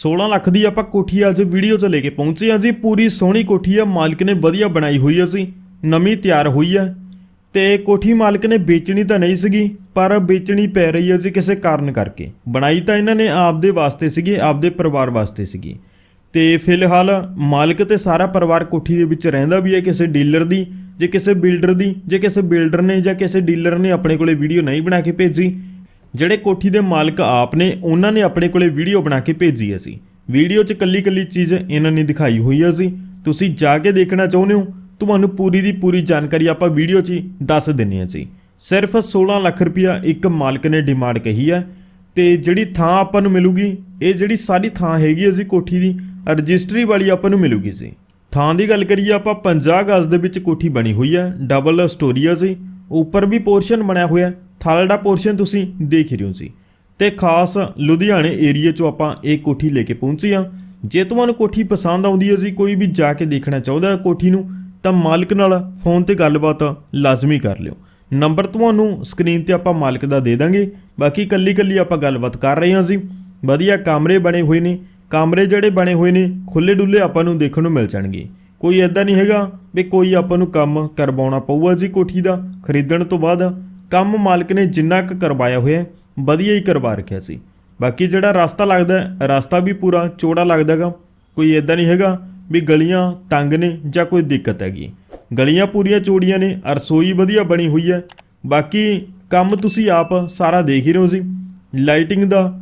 16 ਲੱਖ ਦੀ ਆਪਾਂ ਕੋਠੀ ਅੱਜ ਵੀਡੀਓ 'ਚ ਲੈ ਕੇ ਪਹੁੰਚੇ ਹਾਂ ਜੀ। ਪੂਰੀ ਸੋਹਣੀ ਕੋਠੀ ਆ, ਮਾਲਕ ਨੇ ਵਧੀਆ ਬਣਾਈ ਹੋਈ ਹੈ ਜੀ। ਨਵੀਂ ਤਿਆਰ ਹੋਈ ਆ। ਤੇ ਕੋਠੀ ਮਾਲਕ ਨੇ ਵੇਚਣੀ ਤਾਂ ਨਹੀਂ ਸੀਗੀ, ਪਰ ਵੇਚਣੀ ਪੈ ਰਹੀ ਹੈ ਜੀ ਕਿਸੇ ਕਾਰਨ ਕਰਕੇ। ਬਣਾਈ ਤਾਂ ਇਹਨਾਂ ਨੇ ਆਪਦੇ ਵਾਸਤੇ ਸੀਗੀ, ਆਪਦੇ ਪਰਿਵਾਰ ਵਾਸਤੇ ਸੀਗੀ। ਤੇ ਫਿਲਹਾਲ ਮਾਲਕ ਤੇ ਸਾਰਾ ਪਰਿਵਾਰ ਕੋਠੀ ਦੇ ਵਿੱਚ ਰਹਿੰਦਾ ਵੀ ਹੈ, ਕਿਸੇ ਡੀਲਰ ਦੀ, ਜੇ ਕਿਸੇ ਬਿਲਡਰ ਦੀ, ਜੇ ਕਿਸੇ ਬਿਲਡਰ ਨੇ ਜਾਂ ਕਿਸੇ ਡੀਲਰ ਨੇ ਆਪਣੇ ਕੋਲੇ ਵੀਡੀਓ ਨਹੀਂ ਬਣਾ ਕੇ ਭੇਜੀ ਜਿਹੜੇ ਕੋਠੀ ਦੇ ਮਾਲਕ ਆਪ ਨੇ, ਉਹਨਾਂ ਨੇ ਆਪਣੇ ਕੋਲੇ ਵੀਡੀਓ ਬਣਾ ਕੇ ਭੇਜੀ ਹੈ ਸੀ ਵੀਡੀਓ 'ਚ ਕੱਲੀ ਕੱਲੀ ਚੀਜ਼ ਇਹਨਾਂ ਨੇ ਦਿਖਾਈ ਹੋਈ ਹੈ ਸੀ ਤੁਸੀਂ ਜਾ ਕੇ ਦੇਖਣਾ ਚਾਹੁੰਦੇ ਹੋ? ਤੁਹਾਨੂੰ ਪੂਰੀ ਦੀ ਪੂਰੀ ਜਾਣਕਾਰੀ ਆਪਾਂ ਵੀਡੀਓ 'ਚ ਹੀ ਦੱਸ ਦਿੰਨੇ ਹਾਂ ਜੀ। ਸਿਰਫ 16 ਲੱਖ ਰੁਪਇਆ ਇੱਕ ਮਾਲਕ ਨੇ ਡਿਮਾਂਡ ਕਹੀ ਹੈ ਤੇ ਜਿਹੜੀ ਥਾਂ ਆਪਾਂ ਨੂੰ ਮਿਲੂਗੀ, ਇਹ ਜਿਹੜੀ ਸਾਰੀ ਥਾਂ ਹੈਗੀ ਹੈ ਜੀ ਕੋਠੀ ਦੀ, ਰਜਿਸਟਰੀ ਵਾਲੀ ਆਪਾਂ ਨੂੰ ਮਿਲੂਗੀ ਜੀ। ਥਾਂ ਦੀ ਗੱਲ ਕਰੀਏ ਆਪਾਂ 50 ਗਜ਼ ਦੇ ਵਿੱਚ ਕੋਠੀ ਬਣੀ ਹੋਈ ਹੈ ਡਬਲ ਸਟੋਰੀ ਹੈ ਜੀ। ਉੱਪਰ ਵੀ ਪੋਰਸ਼ਨ ਬਣਿਆ ਹੋਇਆ ਥੱਲੜਾ ਪੋਰਸ਼ਨ ਤੁਸੀਂ ਦੇਖ ਰਹੇ ਹੋ ਸੀ ਤੇ ਖਾਸ ਲੁਧਿਆਣੇ ਏਰੀਆ 'ਚੋਂ ਆਪਾਂ ਇਹ ਕੋਠੀ ਲੈ ਕੇ ਪਹੁੰਚੇ ਹਾਂ। ਜੇ ਤੁਹਾਨੂੰ ਕੋਠੀ ਪਸੰਦ ਆਉਂਦੀ ਹੈ ਜੀ, ਕੋਈ ਵੀ ਜਾ ਕੇ ਦੇਖਣਾ ਚਾਹੁੰਦਾ ਹੈ ਕੋਠੀ ਨੂੰ, ਤਾਂ ਮਾਲਕ ਨਾਲ ਫੋਨ ਤੇ ਗੱਲਬਾਤ ਲਾਜ਼ਮੀ ਕਰ ਲਿਓ। ਨੰਬਰ ਤੁਹਾਨੂੰ ਸਕਰੀਨ ਤੇ ਆਪਾਂ ਮਾਲਕ ਦਾ ਦੇ ਦਾਂਗੇ। ਬਾਕੀ ਕੱਲੀ ਕੱਲੀ ਆਪਾਂ ਗੱਲਬਾਤ ਕਰ ਰਹੇ ਹਾਂ ਜੀ। ਵਧੀਆ ਕਮਰੇ ਬਣੇ ਹੋਏ ਨੇ। ਕਮਰੇ ਜਿਹੜੇ ਬਣੇ ਹੋਏ ਨੇ ਖੁੱਲੇ ਡੁੱਲੇ ਆਪਾਂ ਨੂੰ ਦੇਖਣ ਨੂੰ ਮਿਲ ਜਾਣਗੇ। ਕੋਈ ਐਦਾਂ ਨਹੀਂ ਹੈਗਾ ਵੀ ਕੋਈ ਆਪਾਂ ਨੂੰ ਕੰਮ ਕਰਵਾਉਣਾ ਪਊਗਾ ਜੀ ਕੋਠੀ ਦਾ, ਖਰੀਦਣ ਤੋਂ ਬਾਅਦ। ਕੰਮ ਮਾਲਕ ਨੇ ਜਿੰਨਾ ਕੁ ਕਰਵਾਇਆ ਹੋਇਆ ਵਧੀਆ ਹੀ ਕਰਵਾ ਰੱਖਿਆ ਸੀ। ਬਾਕੀ ਜਿਹੜਾ ਰਸਤਾ ਲੱਗਦਾ ਰਸਤਾ ਵੀ ਪੂਰਾ ਚੌੜਾ ਲੱਗਦਾਗਾ ਕੋਈ ਐਦਾਂ ਨਹੀਂ ਹੈਗਾ ਵੀ ਗਲੀਆਂ ਤੰਗ ਨੇ ਜਾਂ ਕੋਈ ਦਿੱਕਤ ਹੈਗੀ। ਗਲੀਆਂ ਪੂਰੀਆਂ ਚੌੜੀਆਂ ਨੇ ਰਸੋਈ ਵਧੀਆ ਬਣੀ ਹੋਈ ਹੈ। ਬਾਕੀ ਕੰਮ ਤੁਸੀਂ ਆਪ ਸਾਰਾ ਦੇਖ ਹੀ ਰਹੇ ਹੋ ਜੀ। ਲਾਈਟਿੰਗ ਦਾ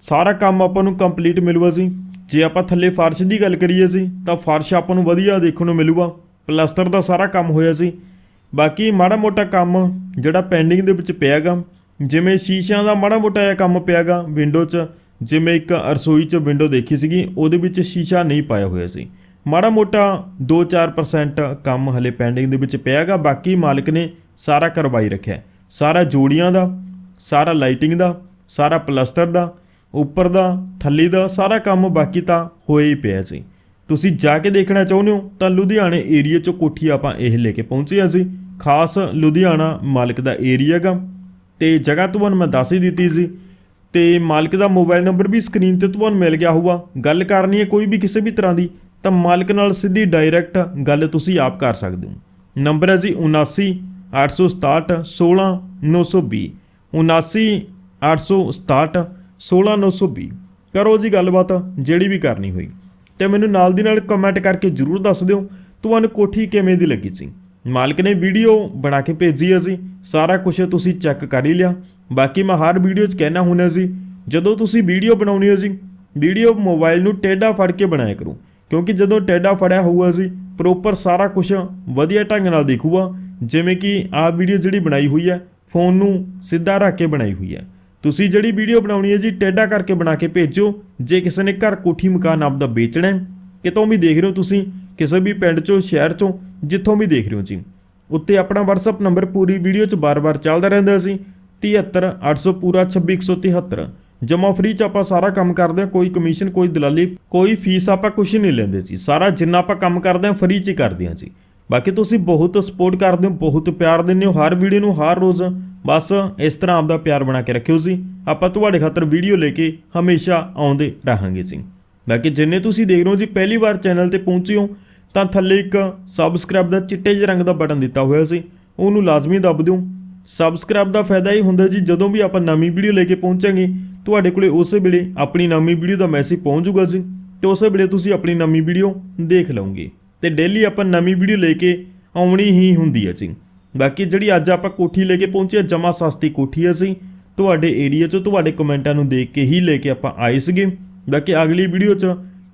ਸਾਰਾ ਕੰਮ ਆਪਾਂ ਨੂੰ ਕੰਪਲੀਟ ਮਿਲੂਗਾ ਜੀ। ਜੇ ਆਪਾਂ ਥੱਲੇ ਫਰਸ਼ ਦੀ ਗੱਲ ਕਰੀਏ ਜੀ, ਤਾਂ ਫਰਸ਼ ਆਪਾਂ ਨੂੰ ਵਧੀਆ ਦੇਖਣ ਨੂੰ ਮਿਲੂਗਾ। ਪਲਾਸਟਰ ਦਾ ਸਾਰਾ ਕੰਮ ਹੋਇਆ ਸੀ। ਬਾਕੀ ਮਾੜਾ ਮੋਟਾ ਕੰਮ ਜਿਹੜਾ ਪੈਂਡਿੰਗ ਦੇ ਵਿੱਚ ਪਿਆਗਾ, ਜਿਵੇਂ ਸ਼ੀਸ਼ਿਆਂ ਦਾ ਮਾੜਾ ਮੋਟਾ ਜਿਹਾ ਕੰਮ ਪਿਆਗਾ ਵਿੰਡੋ 'ਚ, ਜਿਵੇਂ ਇੱਕ ਰਸੋਈ 'ਚ ਵਿੰਡੋ ਦੇਖੀ ਸੀਗੀ, ਉਹਦੇ ਵਿੱਚ ਸ਼ੀਸ਼ਾ ਨਹੀਂ ਪਾਇਆ ਹੋਇਆ ਸੀ। ਮਾੜਾ ਮੋਟਾ 2-4% ਕੰਮ ਹਲੇ ਪੈਂਡਿੰਗ ਦੇ ਵਿੱਚ ਪਿਆਗਾ, ਬਾਕੀ ਮਾਲਕ ਨੇ ਸਾਰਾ ਕਰਵਾਈ ਰੱਖਿਆ। ਸਾਰਾ ਜੋੜੀਆਂ ਦਾ, ਸਾਰਾ ਲਾਈਟਿੰਗ ਦਾ, ਸਾਰਾ ਪਲਸਟਰ ਦਾ, ਉੱਪਰ ਦਾ, ਥੱਲੇ ਦਾ ਸਾਰਾ ਕੰਮ ਬਾਕੀ ਤਾਂ ਹੋਇਆ ਹੀ ਪਿਆ ਸੀ। ਤੁਸੀਂ ਜਾ ਕੇ ਦੇਖਣਾ ਚਾਹੁੰਦੇ ਹੋ ਤਾਂ ਲੁਧਿਆਣੇ ਏਰੀਆ ਚੋਂ ਕੋਠੀ ਆਪਾਂ ਇਹ ਲੈ ਕੇ ਪਹੁੰਚੇ ਹਾਂ ਸੀ ਖਾਸ ਲੁਧਿਆਣਾ ਮਾਲਕ ਦਾ ਏਰੀਆ ਗਾ ਤੇ ਜਗ੍ਹਾ ਤੁਹਾਨੂੰ ਮੈਂ ਦੱਸ ਹੀ ਦਿੱਤੀ ਸੀ। ਤੇ ਮਾਲਕ ਦਾ ਮੋਬਾਈਲ ਨੰਬਰ ਵੀ ਸਕਰੀਨ ਤੇ ਤੁਹਾਨੂੰ ਮਿਲ ਗਿਆ ਹੋਊਗਾ। ਗੱਲ ਕਰਨੀ ਹੈ ਕੋਈ ਵੀ ਕਿਸੇ ਵੀ ਤਰ੍ਹਾਂ ਦੀ, ਤਾਂ ਮਾਲਕ ਨਾਲ ਸਿੱਧੀ ਡਾਇਰੈਕਟ ਗੱਲ ਤੁਸੀਂ ਆਪ ਕਰ ਸਕਦੇ ਹੋ। ਨੰਬਰ ਹੈ ਜੀ 79 867 16 920 79 867 16 920 ਕਰੋ ਜੀ ਗੱਲਬਾਤ, ਜਿਹੜੀ ਵੀ ਕਰਨੀ ਹੋਈ। ਤੇ ਮੈਨੂੰ ਨਾਲ ਦੀ ਨਾਲ ਕਮੈਂਟ ਕਰਕੇ ਜਰੂਰ ਦੱਸ ਦਿਓ, ਤੁਹਾਨੂੰ ਕੋਠੀ ਕਿਵੇਂ ਦੀ ਲੱਗੀ ਸੀ। ਮਾਲਕ ਨੇ ਵੀਡੀਓ ਬਣਾ ਕੇ ਭੇਜੀ ਹੈ ਜੀ। ਸਾਰਾ ਕੁਝ ਤੁਸੀਂ ਚੈੱਕ ਕਰ ਹੀ ਲਿਆ। ਬਾਕੀ ਮੈਂ ਹਰ ਵੀਡੀਓ 'ਚ ਕਹਿਣਾ ਹੁੰਦਾ ਸੀ ਜਦੋਂ ਤੁਸੀਂ ਵੀਡੀਓ ਬਣਾਉਣੀ ਹੈ ਜੀ, ਵੀਡੀਓ ਮੋਬਾਈਲ ਨੂੰ ਟੇਢਾ ਫੜ ਕੇ ਬਣਾਇਆ ਕਰੋ। ਕਿਉਂਕਿ ਜਦੋਂ ਟੇਢਾ ਫੜਿਆ ਹੋਊਗਾ ਜੀ ਪ੍ਰੋਪਰ ਸਾਰਾ ਕੁਝ ਵਧੀਆ ਢੰਗ ਨਾਲ ਦਿਖੂਗਾ। ਜਿਵੇਂ ਕਿ ਆਹ ਵੀਡੀਓ ਜਿਹੜੀ ਬਣਾਈ ਹੋਈ ਹੈ ਫੋਨ ਨੂੰ ਸਿੱਧਾ ਰੱਖ ਕੇ ਬਣਾਈ ਹੋਈ ਹੈ ਤੁਸੀਂ ਜਿਹੜੀ ਵੀਡੀਓ ਬਣਾਉਣੀ ਹੈ ਜੀ, ਟੇਢਾ ਕਰਕੇ ਬਣਾ ਕੇ ਭੇਜੋ। ਜੇ ਕਿਸੇ ਨੇ ਘਰ ਕੋਠੀ ਮਕਾਨ ਆਪਦਾ ਵੇਚਣਾ ਹੈ, ਕਿਤੋਂ ਵੀ ਦੇਖ ਰਹੇ ਹੋ ਤੁਸੀਂ ਕਿਸੇ ਵੀ ਪਿੰਡ ਚੋਂ, ਸ਼ਹਿਰ ਚੋਂ, ਜਿੱਥੋਂ ਵੀ ਦੇਖ ਰਹੇ ਹੋ ਜੀ। ਉੱਤੇ ਆਪਣਾ WhatsApp ਨੰਬਰ ਪੂਰੀ ਵੀਡੀਓ 'ਚ ਬਾਰ-ਬਾਰ ਚੱਲਦਾ ਰਹਿੰਦਾ ਸੀ 73 800 ਪੂਰਾ 26173 ਜਮਾ ਫ੍ਰੀ 'ਚ ਆਪਾਂ ਸਾਰਾ ਕੰਮ ਕਰਦੇ ਹਾਂ, ਕੋਈ ਕਮਿਸ਼ਨ ਕੋਈ ਦਲਾਲੀ, ਕੋਈ ਫੀਸ ਆਪਾਂ ਕੁਝ ਨਹੀਂ ਲੈਂਦੇ ਸੀ ਸਾਰਾ ਜਿੰਨਾ ਆਪਾਂ ਕੰਮ ਕਰਦੇ ਹਾਂ ਫ੍ਰੀ 'ਚ ਹੀ ਕਰਦੇ ਹਾਂ ਜੀ। ਬਾਕੀ ਤੁਸੀਂ ਬਹੁਤ ਸਪੋਰਟ ਕਰਦੇ ਹੋ, ਬਹੁਤ ਪਿਆਰ ਦਿੰਦੇ ਹੋ, ਹਰ ਵੀਡੀਓ ਨੂੰ, ਹਰ ਰੋਜ਼। ਬਸ ਇਸ ਤਰ੍ਹਾਂ ਆਪਦਾ ਪਿਆਰ ਬਣਾ ਕੇ ਰੱਖਿਓ ਜੀ। ਆਪਾਂ ਤੁਹਾਡੇ ਖਾਤਰ ਵੀਡੀਓ ਲੈ ਕੇ ਹਮੇਸ਼ਾ ਆਉਂਦੇ ਰਹਾਂਗੇ ਜੀ। ਬਾਕੀ ਜਿੰਨੇ ਤੁਸੀਂ ਦੇਖ ਰਹੇ ਹੋ ਜੀ, ਪਹਿਲੀ ਵਾਰ ਚੈਨਲ ਤੇ ਪਹੁੰਚੇ ਹੋ ਤਾਂ ਥੱਲੇ ਇੱਕ ਸਬਸਕ੍ਰਾਈਬ ਦਾ ਚਿੱਟੇ ਜਿਹੇ ਰੰਗ ਦਾ ਬਟਨ ਦਿੱਤਾ ਹੋਇਆ ਸੀ। ਉਹਨੂੰ ਲਾਜ਼ਮੀ ਦੱਬ ਦਿਓ ਸਬਸਕ੍ਰਾਈਬ ਦਾ ਫਾਇਦਾ ਇਹ ਹੁੰਦਾ ਜੀ, ਜਦੋਂ ਵੀ ਆਪਾਂ ਨਵੀਂ ਵੀਡੀਓ ਲੈ ਕੇ ਪਹੁੰਚਾਂਗੇ, ਤੁਹਾਡੇ ਕੋਲੇ ਉਸੇ ਵੇਲੇ ਆਪਣੀ ਨਵੀਂ ਵੀਡੀਓ ਦਾ ਮੈਸੇਜ ਪਹੁੰਚ ਜਾਊਗਾ ਜੀ ਤੇ ਉਸੇ ਵੇਲੇ ਤੁਸੀਂ ਆਪਣੀ ਨਵੀਂ ਵੀਡੀਓ ਦੇਖ ਲਓਗੇ। ਤੇ ਡੇਲੀ ਆਪਾਂ ਨਵੀਂ ਵੀਡੀਓ ਲੈ ਕੇ ਆਉਣੀ ਹੀ ਹੁੰਦੀ ਹੈ ਜੀ। ਬਾਕੀ ਜਿਹੜੀ ਅੱਜ ਆਪਾਂ ਕੋਠੀ ਲੈ ਕੇ ਪਹੁੰਚੇ ਜਮਾ ਸਸਤੀ ਕੋਠੀ ਹੈ ਸੀ ਤੁਹਾਡੇ ਏਰੀਆ 'ਚ, ਤੁਹਾਡੇ ਕਮੈਂਟਾਂ ਨੂੰ ਦੇਖ ਕੇ ਹੀ ਲੈ ਕੇ ਆਪਾਂ ਆਏ ਸੀਗੇ। ਬਾਕੀ ਅਗਲੀ ਵੀਡੀਓ 'ਚ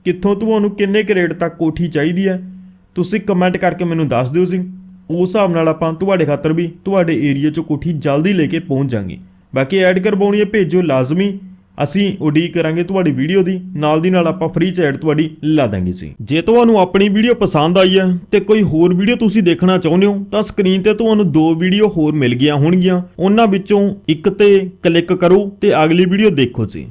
ਕਿੱਥੋਂ ਤੁਹਾਨੂੰ ਕਿੰਨੇ ਕੁ ਰੇਟ ਤੱਕ ਕੋਠੀ ਚਾਹੀਦੀ ਹੈ? ਤੁਸੀਂ ਕਮੈਂਟ ਕਰਕੇ ਮੈਨੂੰ ਦੱਸ ਦਿਓ ਜੀ। ਉਸ ਹਿਸਾਬ ਨਾਲ ਆਪਾਂ ਤੁਹਾਡੇ ਖਾਤਰ ਵੀ ਤੁਹਾਡੇ ਏਰੀਆ 'ਚ ਕੋਠੀ ਜਲਦੀ ਲੈ ਕੇ ਪਹੁੰਚ ਜਾਾਂਗੇ। ਬਾਕੀ ਐਡ ਕਰਵਾਉਣੀ ਹੈ, ਭੇਜੋ ਲਾਜ਼ਮੀ। ਅਸੀਂ ਉਡੀਕ ਕਰਾਂਗੇ ਤੁਹਾਡੀ ਵੀਡੀਓ ਦੀ। ਨਾਲ ਦੀ ਨਾਲ ਆਪਾਂ ਫ੍ਰੀ ਚ ਐਡ ਤੁਹਾਡੀ ਲਾ ਦਾਂਗੇ ਜੀ। ਜੇ ਤੁਹਾਨੂੰ ਆਪਣੀ ਵੀਡੀਓ ਪਸੰਦ ਆਈ ਹੈ ਤੇ ਕੋਈ ਹੋਰ ਵੀਡੀਓ ਤੁਸੀਂ ਦੇਖਣਾ ਚਾਹੁੰਦੇ ਹੋ, ਤਾਂ ਸਕਰੀਨ ਤੇ ਤੁਹਾਨੂੰ ਦੋ ਵੀਡੀਓ ਹੋਰ ਮਿਲ ਗਈਆਂ ਹੋਣਗੀਆਂ। ਉਹਨਾਂ ਵਿੱਚੋਂ ਇੱਕ ਤੇ ਕਲਿੱਕ ਕਰੋ ਤੇ ਅਗਲੀ ਵੀਡੀਓ ਦੇਖੋ ਜੀ।